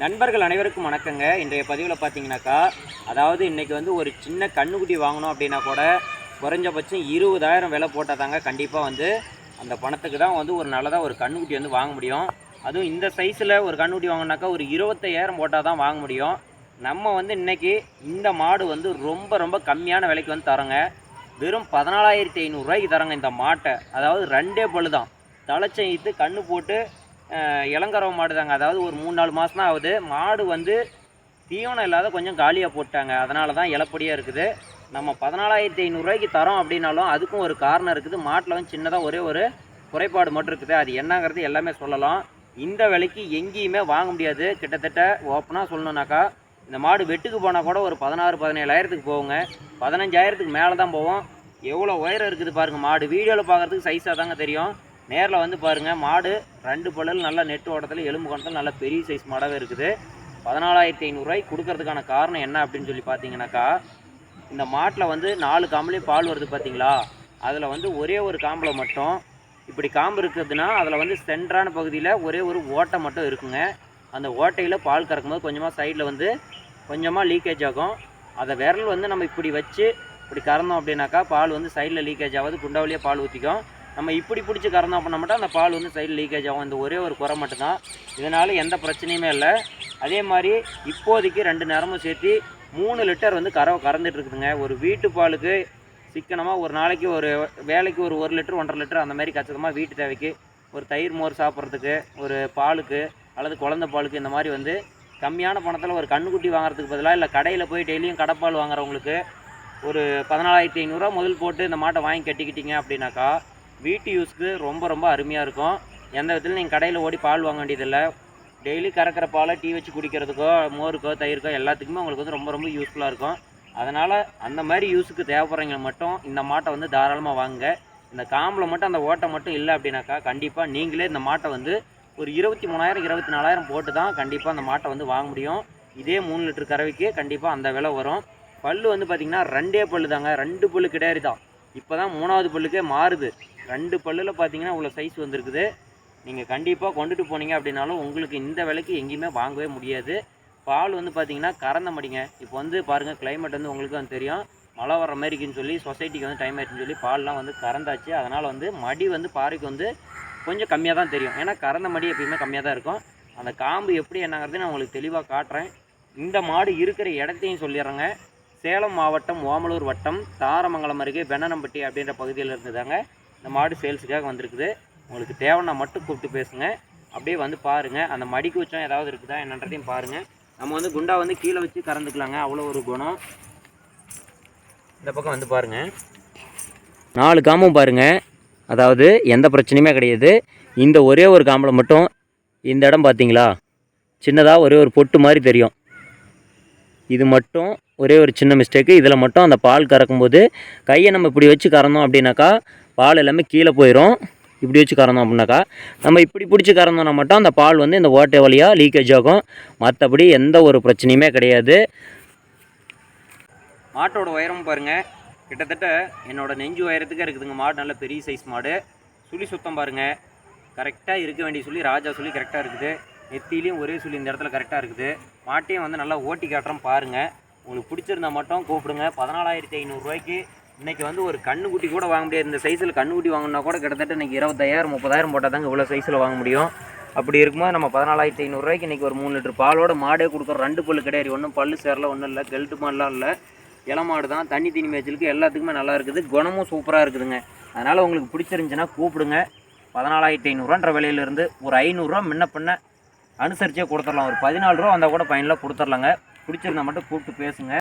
நண்பர்கள் அனைவருக்கும் வணக்கங்க. இன்றைய பதிவில் பார்த்தீங்கன்னாக்கா அதாவது இன்றைக்கி வந்து ஒரு சின்ன கண்ணுக்குட்டி வாங்கணும் அப்படின்னா கூட குறைஞ்சபட்சம் இருபதாயிரம் விலை போட்டால் தாங்க கண்டிப்பாக வந்து அந்த பணத்துக்கு தான் வந்து ஒரு நல்லதாக ஒரு கண்ணுக்குட்டி வந்து வாங்க முடியும். அதுவும் இந்த சைஸில் ஒரு கண்ணுக்குட்டி வாங்கினாக்கா ஒரு இருபத்தையாயிரம் போட்டால் தான் வாங்க முடியும். நம்ம வந்து இன்றைக்கி இந்த மாடு வந்து ரொம்ப ரொம்ப கம்மியான விலைக்கு வந்து தரோங்க வெறும் பதினாலாயிரத்தி ஐநூறுரூவாய்க்கு தரோங்க இந்த மாட்டை. அதாவது ரெண்டே பழு தான். தலைச்சைத்து கண்ணு போட்டு இளங்கரவ மாடு தாங்க அதாவது ஒரு மூணு நாலு மாதம் தான் ஆகுது. மாடு வந்து தீவனம் இல்லாத கொஞ்சம் காலியாக போட்டாங்க. அதனால தான் இலப்படியாக இருக்குது. நம்ம பதினாலாயிரத்தி ஐநூறுரூவாய்க்கு தரோம் அப்படின்னாலும் அதுக்கும் ஒரு காரணம் இருக்குது. மாட்டில் வந்து சின்னதாக ஒரே ஒரு குறைபாடு மட்டும் இருக்குது. அது என்னங்கிறது எல்லாமே சொல்லலாம். இந்த விலைக்கு எங்கேயுமே வாங்க முடியாது. கிட்டத்தட்ட ஓப்பனாக சொல்லணுன்னாக்கா இந்த மாடு வெட்டுக்கு போனால் கூட ஒரு பதினாறு பதினேழாயிரத்துக்கு போகுங்க. பதினஞ்சாயிரத்துக்கு மேலே தான் போவோம். எவ்வளோ உயரம் இருக்குது பாருங்கள் மாடு. வீடியோவில் பார்க்குறதுக்கு சைஸாக தாங்க தெரியும். நேரில் வந்து பாருங்கள் மாடு ரெண்டு பல்லல் நல்லா நெட்டு ஓட்டத்தில் எலும்பு கோணத்தில் நல்ல பெரிய சைஸ் மாடாகவே இருக்குது. பதினாலாயிரத்தி ஐநூறுரூவாய்க்கு கொடுக்கறதுக்கான காரணம் என்ன அப்படின்னு சொல்லி பார்த்தீங்கன்னாக்கா இந்த மாட்டில் வந்து நாலு காம்புலேயும் பால் வருது பார்த்தீங்களா அதில் வந்து ஒரே ஒரு காம்பில் மட்டும் இப்படி காம்பு இருக்குதுன்னா அதில் வந்து சென்ட்ரான பகுதியில் ஒரே ஒரு ஓட்டை மட்டும் இருக்குங்க. அந்த ஓட்டையில் பால் கறக்கும்போது கொஞ்சமாக சைடில் வந்து கொஞ்சமாக லீக்கேஜ் ஆகும். அதை விரல் வந்து நம்ம இப்படி வச்சு இப்படி கறந்தோம் அப்படின்னாக்கா பால் வந்து சைடில் லீக்கேஜ் ஆகாது குண்டாவிலேயே பால் ஊற்றிக்கும் நம்ம இப்படி பிடிச்சி கறந்தோம் அப்படின்னா மட்டும் அந்த பால் வந்து சைடு லீக்கேஜ் ஆகும். இந்த ஒரே ஒரு குறை மட்டும்தான். இதனால் எந்த பிரச்சனையுமே இல்லை. அதே மாதிரி இப்போதைக்கு ரெண்டு நேரமும் சேர்த்து மூணு லிட்டர் வந்து கறவை கறந்துட்டு இருக்குதுங்க. ஒரு வீட்டு பாலுக்கு சிக்கனமாக ஒரு நாளைக்கு ஒரு வேலைக்கு ஒரு ஒரு லிட்டர் ஒன்றரை லிட்டர் அந்த மாதிரி கச்சிதமாக வீட்டு தேவைக்கு ஒரு தயிர் மோர் சாப்பிட்றதுக்கு ஒரு பாலுக்கு அல்லது குழந்தை பாலுக்கு இந்த மாதிரி வந்து கம்மியான பணத்தில் ஒரு கண்ணுக்குட்டி வாங்குறதுக்கு பதிலாக இல்லை கடையில் போய் டெய்லியும் கடைப்பால் வாங்குறவங்களுக்கு ஒரு பதினாலாயிரத்தி ஐநூறுரூவா முதல் போட்டு இந்த மாட்டை வாங்கி கட்டிக்கிட்டிங்க அப்படின்னாக்கா வீட்டு யூஸ்க்கு ரொம்ப ரொம்ப அருமையாக இருக்கும். எந்த விதத்தில் நீங்கள் கடையில் ஓடி பால் வாங்க வேண்டியதில்லை. டெய்லி கறக்கிற பாலை டீ வச்சு குடிக்கிறதுக்கோ மோருக்கோ தயிருக்கோ எல்லாத்துக்குமே உங்களுக்கு வந்து ரொம்ப ரொம்ப யூஸ்ஃபுல்லாக இருக்கும். அதனால் அந்த மாதிரி யூஸுக்கு தேவைப்படுறவங்க மட்டும் இந்த மாட்டை வந்து தாராளமாக வாங்குங்க. இந்த காம்பில் மட்டும் அந்த ஓட்டை மட்டும் இல்லை அப்படின்னாக்கா கண்டிப்பாக நீங்களே இந்த மாட்டை வந்து ஒரு இருபத்தி மூணாயிரம் இருபத்தி நாலாயிரம் போட்டு தான் கண்டிப்பாக அந்த மாட்டை வந்து வாங்க முடியும். இதே மூணு லிட்டர் கறவைக்கு கண்டிப்பாக அந்த விலை வரும். பல்லு வந்து பார்த்திங்கன்னா ரெண்டே பல்லு தாங்க. ரெண்டு பல் கிடையாது தான். இப்போ தான் மூணாவது பல்லுக்கே மாறுது. ரெண்டு பல்லில் பார்த்தீங்கன்னா இவ்வளோ சைஸ் வந்திருக்குது. நீங்கள் கண்டிப்பாக கொண்டுட்டு போனீங்க அப்படின்னாலும் உங்களுக்கு இந்த விலைக்கு எங்கேயுமே வாங்கவே முடியாது. பால் வந்து பார்த்தீங்கன்னா கறந்த மடிங்க. இப்போ வந்து பாருங்கள் கிளைமேட் வந்து உங்களுக்கு வந்து தெரியும். மழை வர மாதிரிக்குன்னு சொல்லி சொசைட்டிக்கு வந்து டைம் ஆயிடுச்சுன்னு சொல்லி பால்லாம் வந்து கறந்தாச்சு. அதனால் வந்து மடி வந்து பாறைக்கு வந்து கொஞ்சம் கம்மியாக தான் தெரியும். ஏன்னா கறந்த மடி எப்பயுமே கம்மியாக தான் இருக்கும். அந்த காம்பு எப்படி என்னங்கிறது நான் உங்களுக்கு தெளிவாக காட்டுறேன். இந்த மாடு இருக்கிற இடத்தையும் சொல்லிடுறேங்க. சேலம் மாவட்டம் ஓமலூர் வட்டம் தாரமங்கலம் அருகே பெண்ணனம்பட்டி அப்படின்ற பகுதியில் இருந்துதாங்க. இந்த மாடு சேல்ஸுக்காக வந்திருக்குது. உங்களுக்கு தேவைன்னா மட்டும் கூப்பிட்டு பேசுங்க. அப்படியே வந்து பாருங்கள் அந்த மடிக்கு உச்சம் ஏதாவது இருக்குதா என்னன்றதையும் பாருங்கள் நம்ம வந்து குண்டா வந்து கீழே வச்சு கறந்துக்கலாங்க. அவ்வளோ ஒரு குணம். இந்த பக்கம் வந்து பாருங்கள் நாலு காமும் பாருங்கள் அதாவது எந்த பிரச்சனையுமே கிடையாது. இந்த ஒரே ஒரு காம்பில் மட்டும் இந்த இடம் பார்த்தீங்களா? சின்னதாக ஒரே ஒரு பொட்டு மாதிரி தெரியும். இது மட்டும் ஒரே ஒரு சின்ன மிஸ்டேக்கு இதில் மட்டும் அந்த பால் கறக்கும்போது கையை நம்ம இப்படி வச்சு கறந்தோம் அப்படின்னாக்கா பால் எல்லாமே கீழே போயிடும் இப்படி வச்சு கறந்தோம் அப்படின்னாக்கா நம்ம இப்படி பிடிச்சி கறந்தோம்னா மட்டும் அந்த பால் வந்து இந்த ஓட்டை வழியாக லீக்கேஜ் ஆகும். மற்றபடி எந்த ஒரு பிரச்சனையுமே கிடையாது. மாட்டோட உயரம் பாருங்கள் கிட்டத்தட்ட என்னோடய நெஞ்சு உயரத்துக்கு இருக்குதுங்க மாடு. நல்ல பெரிய சைஸ் மாடு. சுழி சுத்தம் பாருங்கள் கரெக்டாக இருக்க வேண்டிய சொல்லி ராஜா சொல்லி கரெக்டாக இருக்குது. நெத்திலையும் ஒரே சொல்லி இந்த இடத்துல கரெக்டாக இருக்குது. மாட்டையும் வந்து நல்லா ஓட்டி காட்டுறோம் பாருங்கள் உங்களுக்கு பிடிச்சிருந்தா மட்டும் கூப்பிடுங்க. பதினாலாயிரத்தி ஐநூறுரூவாய்க்கு இன்றைக்கி வந்து ஒரு கண்ணுக்குட்டி கூட வாங்க முடியாது. இந்த சைஸில் கண்ணுக்குட்டி வாங்கினா கூட கிட்டத்தட்ட இன்றைக்கி இருபத்தாயிரம் முப்பதாயிரம் போட்டால் தாங்க இவ்வளோ சைஸில் வாங்க முடியும். அப்படி இருக்கும்போது நம்ம பதினாலாயிரத்தி ஐநூறுரூவாய்க்கு இன்றைக்கி ஒரு மூணு லிட்டர் பாலோட மாடே கொடுக்குறோம் ரெண்டு பல்லு கிடையாது ஒன்றும் பல்லு சேரல ஒன்றும் இல்லை. கெல்ட்டு மாடெலாம் இல்லை. இளமாடு தான். தண்ணி தீனி மேய்ச்சலுக்கு எல்லாத்துக்குமே நல்லா இருக்குது. குணமும் சூப்பராக இருக்குதுங்க. அதனால் உங்களுக்கு பிடிச்சிருந்துச்சுன்னா கூப்பிடுங்க. பதினாலாயிரத்தி ஐநூறுரூவான்ற விலையிலேருந்து ஒரு ஐநூறுரூவா முன்ன பின்ன அனுசரிச்சே கொடுத்துடலாம். ஒரு பதினாலு ரூபா வந்தால் கூட ஃபைனலாக கொடுத்துர்லாங்க பிடிச்சிருந்தா மட்டும் கூப்பிட்டு பேசுங்க.